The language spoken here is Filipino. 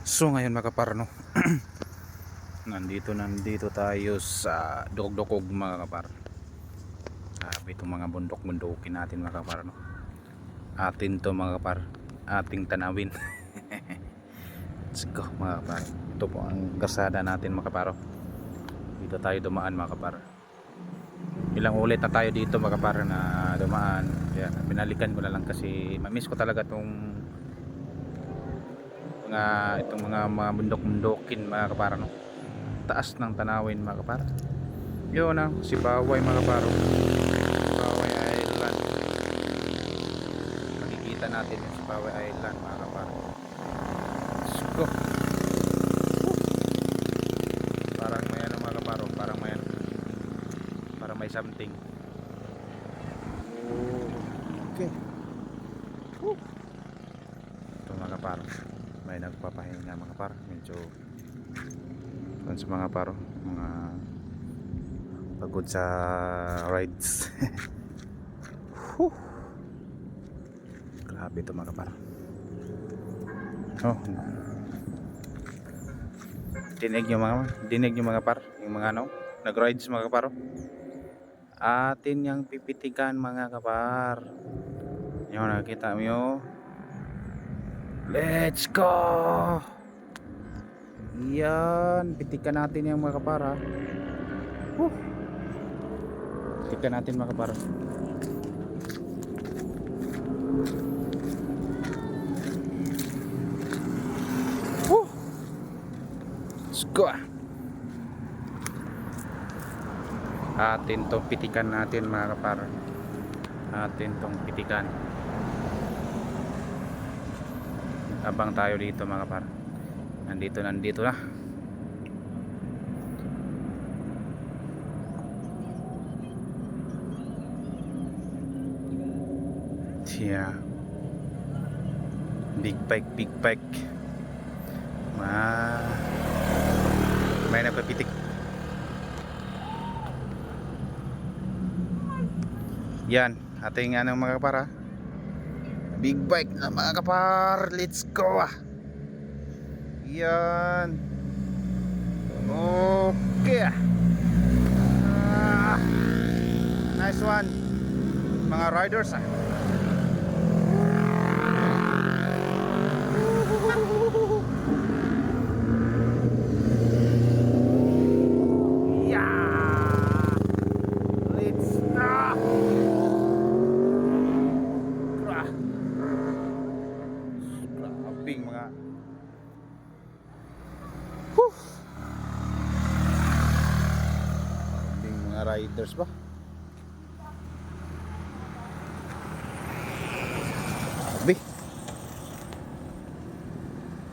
So ngayon mga kapar no Nandito nandito tayo sa Dugdukog mga kapar. Sabi itong mga bundok-bundukin natin mga kapar no Atin to mga kapar. Ating tanawin. Let's go mga kapar. Ito po ang kasada natin mga kaparo Dito tayo dumaan mga kapar. Ilang ulit na tayo dito mga kapar na dumaan. Kaya binalikan ko na lang kasi Mamiss ko talaga tong mga itong mga mga bundok-bundokin mga kapara no taas ng tanawin mga kapara yun na si Baway mga kaparo Baway Island. Makikita natin yung si Baway Island mga kapara let's go parang may ano mga kaparo parang may ano. Parang may something. Okay. Woo! ito mga kaparo may nagpapahinga mga par. Medyo kung sa mga paro mga pagod sa rides. Grabe ito mga par. Oh dinig nyo mga dinig nyo mga par yung mga ano nag rides mga kaparo atin yung pipitikan mga kapar. Yung nakita mo Let's go! Yan, pitikan natin yung mga kapara. Woo! Pitikan natin mga kapara. Woo! Let's go! Atin tong pitikan natin mga kapara. Atin tong pitikan abang tayo dito mga par. Nandito nandito na. Yeah. Big bike big bike ma. May napapitik yan. Ating anong mga para Big bike na mga kapar. Let's go ah. Yan. Okay ah. Ah. Nice one. Mga riders ah. Grabing mga Whew. Mga riders ba?